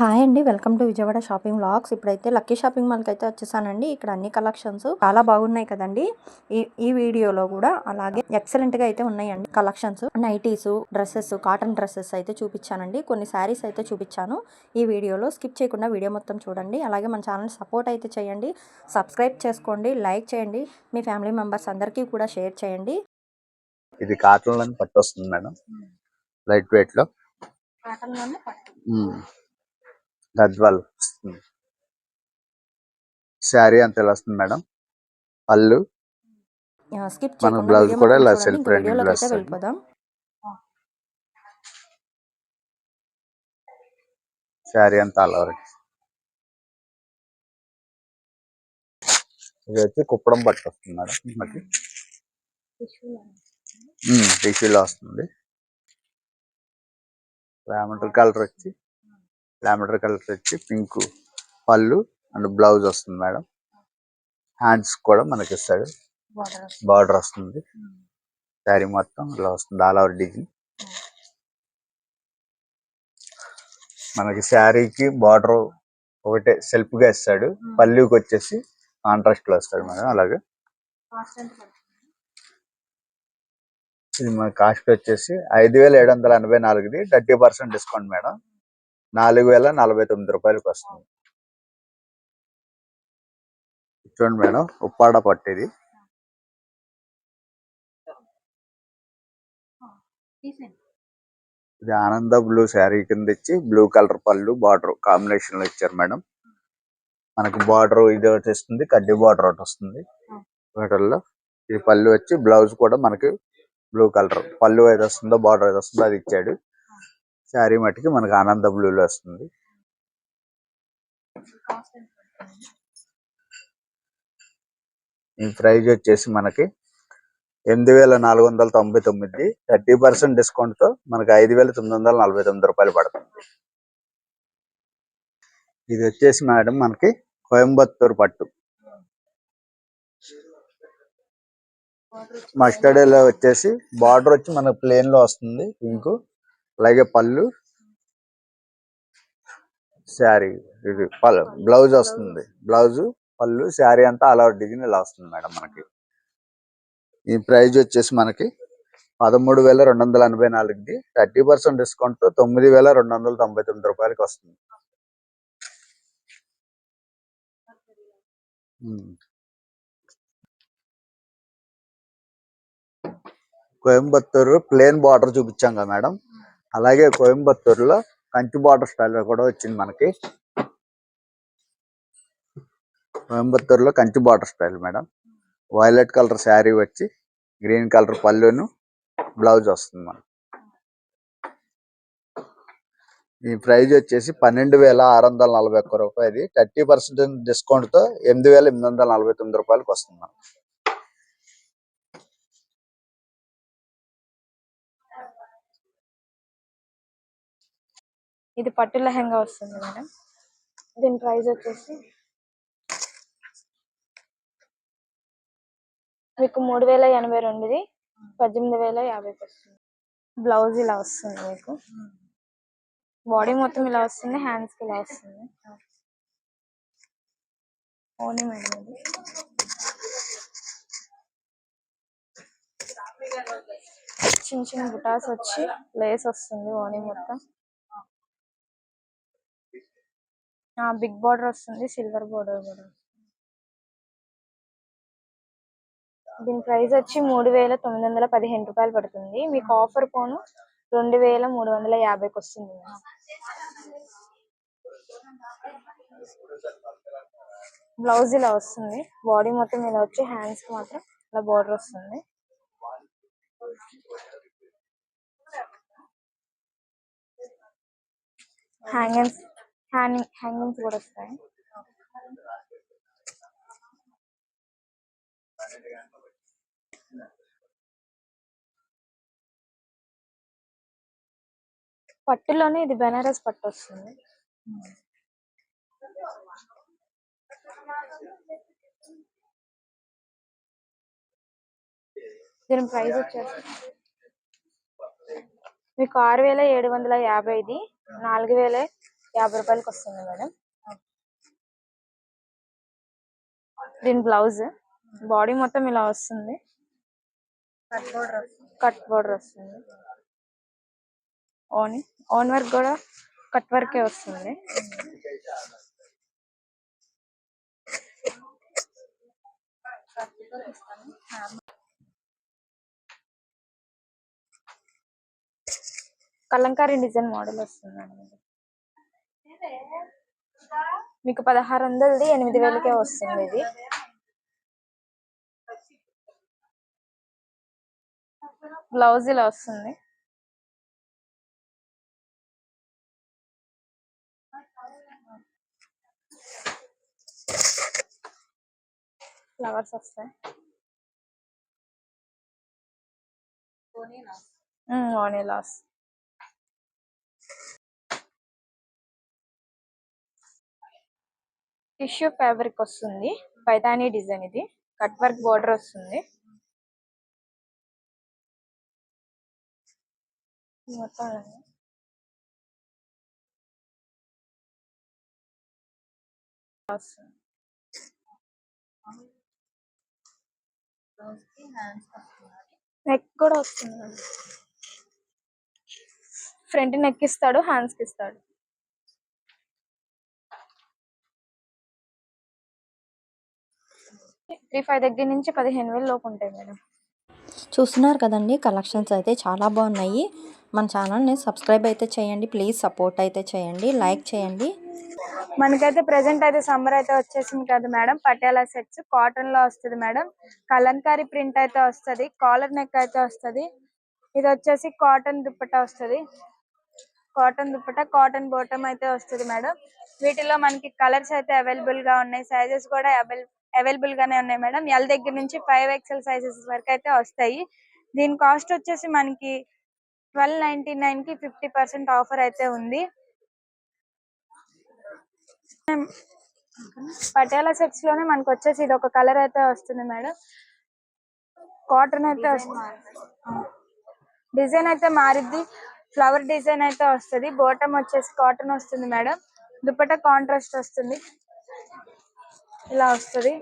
Hi అండి. Welcome to Vijayawada shopping vlogs. ఇప్పుడైతే lucky shopping మాల్కి అయితే వచ్చేసానండి. ఇక్కడ అన్ని కలెక్షన్స్ చాలా బాగున్నాయి కదండి. ఈ ఈ వీడియోలో కూడా అలాగే ఎక్సలెంట్గా అయితే ఉన్నాయండి collections nighties dresses cotton dresses అయితే చూపించానండి. కొన్ని శారీస్ అయితే చూపించాను. ఈ వీడియోలో స్కిప్ చేయకుండా వీడియో మొత్తం చూడండి. అలాగే మన ఛానల్ సపోర్ట్ అయితే చేయండి. సబ్స్క్రైబ్ చేసుకోండి లైక్ చేయండి. మీ ఫ్యామిలీ మెంబర్స్ అందరికీ కూడా షేర్ చేయండి. ఇది కాటన్లో పట్టు వస్తుంది మేడం. లైట్ వెయిట్లో గద్వాల్ వస్తుంది శారీ అంత ఇలా వస్తుంది మేడం? పళ్ళు? మన వీడియో కూడా ఇలా అండి. వెళ్ళిపోదాం. శారీ అంతా అలా ఇది వచ్చి కుప్పడం పట్టు వస్తుంది మేడం టిష్యూలో వస్తుంది. లామెండర్ కలర్ వచ్చి లామెండర్ కలర్ వచ్చి పింక్ పళ్ళు అండ్ బ్లౌజ్ వస్తుంది మేడం. హ్యాండ్స్ కూడా మనకి ఇస్తాడు. బార్డర్ వస్తుంది. శారీ మొత్తం ఇలా వస్తుంది. All over design. మనకి శారీకి బార్డర్ ఒకటే సెల్ఫ్గా ఇస్తాడు. పళ్ళుకి వచ్చేసి కాంట్రాస్ట్లో వస్తాడు మేడం అలాగే. ఇది మన కాస్ట్ వచ్చేసి ఐదు వేల ఏడు వందల ఎనభై నాలుగుది. Thirty percent discount madam. నాలుగు వేల నలభై తొమ్మిది రూపాయలకి వస్తుంది చూడండి మేడం ఉప్పాడ పట్టు ఇది ఇది ఆనంద బ్లూ శారీ కింద ఇచ్చి బ్లూ కలర్ పళ్ళు బార్డర్ కాంబినేషన్లో ఇచ్చారు మేడం. మనకు బార్డర్ ఇది ఒకటి వస్తుంది కడ్డీ బార్డర్ ఒకటి వస్తుంది. వాటిల్లో ఈ పళ్ళు వచ్చి బ్లౌజ్ కూడా మనకి బ్లూ కలర్. పళ్ళు ఏది వస్తుందో బార్డర్ ఏది వస్తుందో అది ఇచ్చాడు. శారీ మట్టుకి మనకి ఆనంద బ్లూలో వస్తుంది. ఈ ప్రైజ్ వచ్చేసి మనకి ఎనిమిది వేల నాలుగు వందల తొంభై తొమ్మిది థర్టీ పర్సెంట్ డిస్కౌంట్తో మనకి ఐదు వేల తొమ్మిది వందల నలభై తొమ్మిది రూపాయలు పడుతుంది. ఇది వచ్చేసి మేడం మనకి కోయంబత్తూరు పట్టు. మస్టర్డీలో వచ్చేసి బార్డర్ వచ్చి మనకు ప్లేన్లో వస్తుంది పింక్. అలాగే పళ్ళు. శారీ. ఇది పళ్ళు బ్లౌజ్ వస్తుంది. బ్లౌజ్ పళ్ళు శారీ అంతా అలా డిజైన్ ఇలా వస్తుంది మేడం మనకి. ఈ ప్రైజ్ వచ్చేసి మనకి పదమూడు వేల రెండు వందల ఎనభై నాలుగుది. థర్టీ పర్సెంట్ డిస్కౌంట్తో తొమ్మిది వేల రెండు వందల తొంభై తొమ్మిది రూపాయలకి వస్తుంది. కోయంబత్తూరు ప్లేన్ బార్డర్ చూపించాం కదా మేడం. అలాగే కోయంబత్తూరులో కంచి బార్డర్ స్టైల్ కూడా వచ్చింది మనకి. కోయంబత్తూరులో Kanchi border style madam. Violet colour sari వచ్చి గ్రీన్ కలర్ పళ్ళును బ్లౌజ్ వస్తుంది మనకి. ఈ ప్రైజ్ వచ్చేసి పన్నెండు వేల ఆరు వందల నలభై ఒక్క రూపాయలు థర్టీ పర్సెంట్ డిస్కౌంట్తో ఎనిమిది వేల ఎనిమిది వందల నలభై తొమ్మిది రూపాయలకి వస్తుంది మనకి. ఇది పట్టు లెహంగా వస్తుంది మేడం. దీని ప్రైస్ వచ్చేసి మీకు మూడు వేల ఎనభై రెండుది పద్దెనిమిది వేల యాభైకి వస్తుంది బ్లౌజ్ ఇలా వస్తుంది మీకు. బాడీ మొత్తం ఇలా వస్తుంది హ్యాండ్స్కి ఇలా వస్తుంది. ఓనీ మేడం ఇది. చిన్న చిన్న బుటాస్ వచ్చి లేస్ వస్తుంది ఓనీ మొత్తం. బిగ్ బార్డర్ వస్తుంది సిల్వర్ బార్డర్ కూడా. దీని ప్రైస్ వచ్చి మూడు వేల తొమ్మిది వందల పదిహేను రూపాయలు పడుతుంది. మీకు ఆఫర్ పోను రెండు వేల మూడు వందల యాభైకి వస్తుంది బ్లౌజ్ ఇలా వస్తుంది. బాడీ మొత్తం ఇలా వచ్చి హ్యాండ్స్ మాత్రం ఇలా బార్డర్ వస్తుంది. హ్యాంగింగ్స్ హ్యాంగింగ్ హ్యాంగింగ్స్ కూడా వస్తాయి. పట్టులోనే ఇది బెనారస్ పట్టు వస్తుంది. దీని ప్రైస్ వచ్చేసి మీకు ఆరు వేల ఏడు వందల యాభైది నాలుగు వేల యాభై రూపాయలకి వస్తుంది మేడం. దీని బ్లౌజ్ బాడీ మొత్తం ఇలా వస్తుంది. కట్ బోర్డర్ వస్తుంది. ఓన్ ఓన్ వర్క్ కూడా కట్ వర్కే వస్తుంది. కలంకారీ డిజైన్ మోడల్ వస్తుంది మీకు పదహారు వందలది ఎనిమిది వేలకే వస్తుంది ఇది. బ్లౌజ్ ఇలా వస్తుంది. ఫ్లవర్స్ వస్తాయి. ఓనీ లాస్. టిష్యూ ఫ్యాబ్రిక్ వస్తుంది. పైతానీ డిజైన్ ఇది. కట్ వర్క్ బోర్డర్ వస్తుంది. మొత్తం నెక్ కూడా వస్తుంది. ఫ్రంట్ నెక్ ఇస్తాడు హ్యాండ్స్కి ఇస్తాడు. త్రీ ఫైవ్ దగ్గర నుంచి పదిహేను వేలు లోపు ఉంటాయి మేడం. చూస్తున్నారు కదండి కలెక్షన్స్ అయితే చాలా బాగున్నాయి. మన ఛానల్ని సబ్స్క్రైబ్ అయితే చేయండి ప్లీజ్ సపోర్ట్ అయితే చేయండి లైక్ చేయండి. మనకైతే ప్రెసెంట్ అయితే సమ్మర్ అయితే వచ్చేసింది కదా మేడం. పటియాలా సెట్స్ కాటన్లో వస్తుంది మేడం. కలంకారీ ప్రింట్ అయితే వస్తది కాలర్ నెక్ అయితే వస్తది. ఇది వచ్చేసి కాటన్ దుప్పట్టా వస్తది. కాటన్ దుప్పట్టా కాటన్ బాటమ్ అయితే వస్తది మేడం. వీటిలో మనకి కలర్స్ అయితే అవైలబుల్గా ఉన్నాయి. సైజెస్ కూడా అవైలబుల్ గానే ఉన్నాయి మేడం. ఎల్ దగ్గర నుంచి ఫైవ్ ఎక్స్ఎల్ సైజెస్ వరకు అయితే వస్తాయి. దీని కాస్ట్ వచ్చేసి మనకి ట్వెల్వ్ నైన్టీ నైన్కి ఫిఫ్టీ పర్సెంట్ ఆఫర్ అయితే ఉంది. పటియాలా సెట్స్లోనే మనకు వచ్చేసి ఇది ఒక కలర్ అయితే వస్తుంది మేడం. కాటన్ అయితే వస్తుంది. డిజైన్ అయితే మారిద్ది. ఫ్లవర్ డిజైన్ అయితే వస్తుంది. బోటం వచ్చేసి కాటన్ వస్తుంది మేడం. దుపట్టా కాంట్రాస్ట్ వస్తుంది. ఇలా వస్తుంది.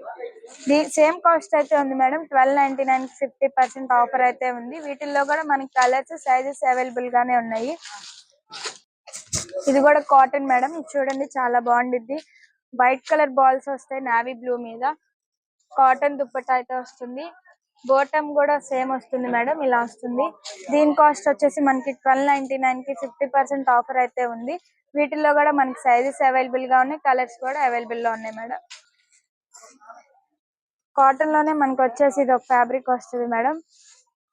సేమ్ కాస్ట్ అయితే ఉంది madam. Twelve ninety nine fifty percent offer అయితే ఉంది. వీటిల్లో కూడా మనకి కలర్స్ సైజెస్ అవైలబుల్ గానే ఉన్నాయి. ఇది కూడా కాటన్ మేడం. ఇది చూడండి చాలా బాగుండిద్ది. వైట్ కలర్ బాల్స్ వస్తాయి నావీ బ్లూ మీద. కాటన్ దుప్పట అయితే వస్తుంది. బోటమ్ కూడా సేమ్ వస్తుంది మేడం. ఇలా వస్తుంది. దీని కాస్ట్ వచ్చేసి మనకి ట్వెల్వ్ నైన్టీ నైన్కి ఫిఫ్టీ పర్సెంట్ ఆఫర్ అయితే ఉంది. వీటిల్లో కూడా మనకి సైజెస్ అవైలబుల్గా ఉన్నాయి. కలర్స్ కూడా అవైలబుల్లో ఉన్నాయి మేడం. కాటన్లోనే మనకి వచ్చేసి ఇది ఒక ఫ్యాబ్రిక్ వస్తుంది మేడం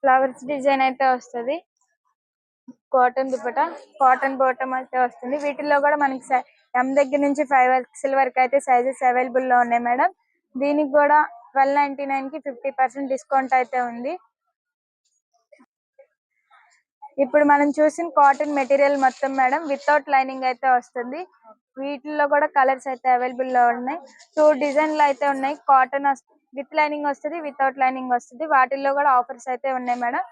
ఫ్లవర్స్ డిజైన్ అయితే వస్తుంది. కాటన్ దుప్పట కాటన్ బాటమ్ అయితే వస్తుంది. వీటిల్లో కూడా మనకి ఎం దగ్గర నుంచి ఫైవ్ ఎక్స్ఎల్ వరకు అయితే సైజెస్ అవైలబుల్లో ఉన్నాయి మేడం దీనికి కూడా ట్వెల్వ్ నైన్టీ నైన్కి ఫిఫ్టీ పర్సెంట్ డిస్కౌంట్ అయితే ఉంది. ఇప్పుడు మనం చూసిన కాటన్ మెటీరియల్ మొత్తం మేడం వితౌట్ లైనింగ్ అయితే వస్తుంది. వీటిల్లో కూడా కలర్స్ అయితే అవైలబుల్లో ఉన్నాయి. టూ డిజైన్లు అయితే ఉన్నాయి. కాటన్ విత్ లైనింగ్ వస్తుంది వితౌట్ లైనింగ్ వస్తుంది. వాటిల్లో కూడా ఆఫర్స్ అయితే ఉన్నాయి మేడం.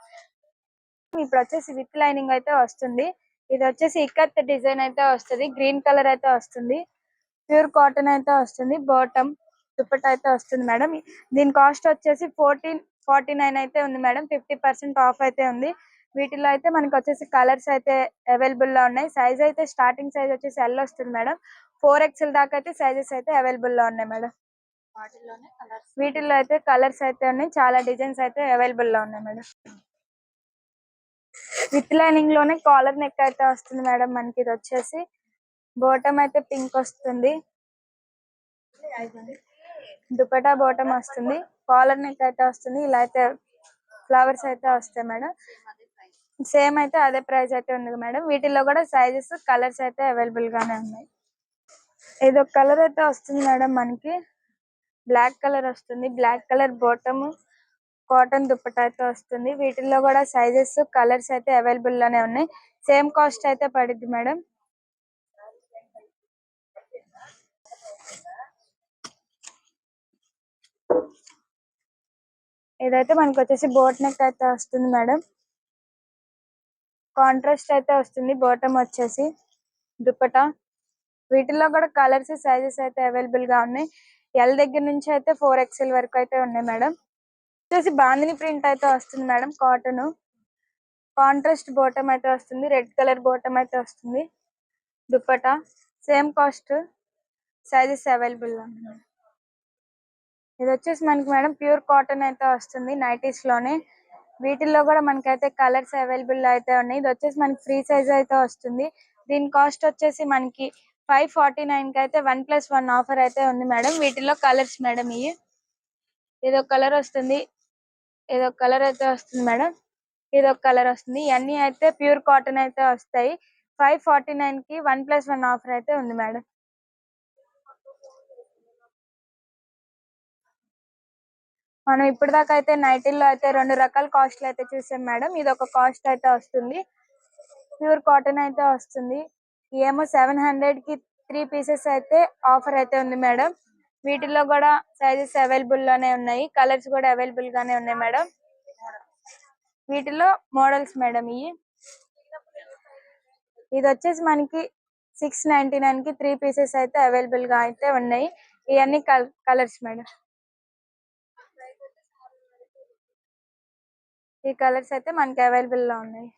ఇప్పుడు వచ్చేసి విత్ లైనింగ్ అయితే వస్తుంది. ఇది వచ్చేసి ఇక్కత్ డిజైన్ అయితే వస్తుంది గ్రీన్ కలర్ అయితే వస్తుంది ప్యూర్ కాటన్ అయితే వస్తుంది బాటమ్ దుపట్టా అయితే వస్తుంది మేడం. దీని కాస్ట్ వచ్చేసి ఫోర్టీన్ ఫార్టీ నైన్ అయితే ఉంది మేడం. ఫిఫ్టీ పర్సెంట్ ఆఫ్ అయితే ఉంది. వీటిలో అయితే మనకి వచ్చేసి కలర్స్ అయితే అవైలబుల్లో ఉన్నాయి. సైజ్ అయితే స్టార్టింగ్ సైజ్ వచ్చేసి ఎల్ వస్తుంది మేడం. ఫోర్ ఎక్స్ఎల్ దాకా అయితే సైజెస్ అయితే అవైలబుల్లో ఉన్నాయి మేడం. వీటిల్లో అయితే కలర్స్ అయితే ఉన్నాయి చాలా డిజైన్స్ అయితే అవైలబుల్లో ఉన్నాయి మేడం విత్ లైనింగ్లోనే కాలర్ నెక్ అయితే వస్తుంది మేడం మనకి ఇది వచ్చేసి బోటం అయితే పింక్ వస్తుంది. దుపటా బోటం వస్తుంది. కాలర్ నెక్ అయితే వస్తుంది. ఇలా అయితే ఫ్లవర్స్ అయితే వస్తాయి మేడం సేమ్ అయితే అదే ప్రైస్ అయితే ఉంది మేడం వీటిల్లో కూడా సైజెస్ కలర్స్ అయితే అవైలబుల్ గానే ఉన్నాయి. ఇది ఒక కలర్ అయితే వస్తుంది మేడం మనకి. బ్లాక్ కలర్ వస్తుంది. Black colour bottom cotton dupatta అయితే వస్తుంది. వీటిల్లో కూడా సైజెస్ కలర్స్ అయితే అవైలబుల్లోనే ఉన్నాయి. సేమ్ కాస్ట్ అయితే పడుద్ది మేడం. ఇదైతే మనకు వచ్చేసి బోట్ నెక్ అయితే వస్తుంది మేడం. కాంట్రాస్ట్ అయితే వస్తుంది బాటమ్ వచ్చేసి దుప్పట. వీటిల్లో కూడా కలర్స్ సైజెస్ అయితే అవైలబుల్గా ఉన్నాయి. ఎల్ దగ్గర నుంచి అయితే ఫోర్ ఎక్స్ఎల్ వరకు అయితే ఉన్నాయి మేడం. వచ్చేసి బాందిని ప్రింట్ అయితే వస్తుంది మేడం కాటన్ కాంట్రాస్ట్ బోటం అయితే వస్తుంది రెడ్ కలర్ బోటం అయితే వస్తుంది. దుప్పటా సేమ్ కాస్ట్ సైజెస్ అవైలబుల్లో ఉన్నాయి. ఇది వచ్చేసి మనకి మేడం ప్యూర్ కాటన్ అయితే వస్తుంది నైటీస్లోనే. వీటిల్లో కూడా మనకైతే కలర్స్ అవైలబుల్ అయితే ఉన్నాయి. ఇది వచ్చేసి మనకి ఫ్రీ సైజ్ అయితే వస్తుంది. దీని కాస్ట్ వచ్చేసి మనకి ఫైవ్ ఫార్టీ నైన్కి అయితే వన్ ప్లస్ వన్ ఆఫర్ అయితే ఉంది మేడం. వీటిలో కలర్స్ మేడం ఇవి. ఏదో కలర్ వస్తుంది. ఏదో కలర్ అయితే వస్తుంది మేడం. ఇది ఒక కలర్ వస్తుంది. ఇవన్నీ అయితే ప్యూర్ కాటన్ అయితే వస్తాయి. ఫైవ్ ఫార్టీ నైన్కి వన్ ప్లస్ వన్ ఆఫర్ అయితే ఉంది మేడం. మనం ఇప్పటిదాకా అయితే నైటీల్లో అయితే రెండు రకాల కాస్ట్లు అయితే చూసాం మేడం. ఇది ఒక కాస్ట్ అయితే వస్తుంది. ప్యూర్ కాటన్ అయితే వస్తుంది. ఏమో సెవెన్ హండ్రెడ్కి త్రీ పీసెస్ అయితే ఆఫర్ అయితే ఉంది మేడం. వీటిలో కూడా సైజెస్ అవైలబుల్లోనే ఉన్నాయి. కలర్స్ కూడా అవైలబుల్ గానే ఉన్నాయి మేడం. వీటిలో మోడల్స్ మేడం ఇవి. ఇది వచ్చేసి మనకి సిక్స్ నైన్టీ నైన్కి త్రీ పీసెస్ అయితే అవైలబుల్గా అయితే ఉన్నాయి. ఇవన్నీ కలర్స్ మేడం. ఈ కలర్స్ అయితే మనకి అవైలబుల్లో ఉన్నాయి.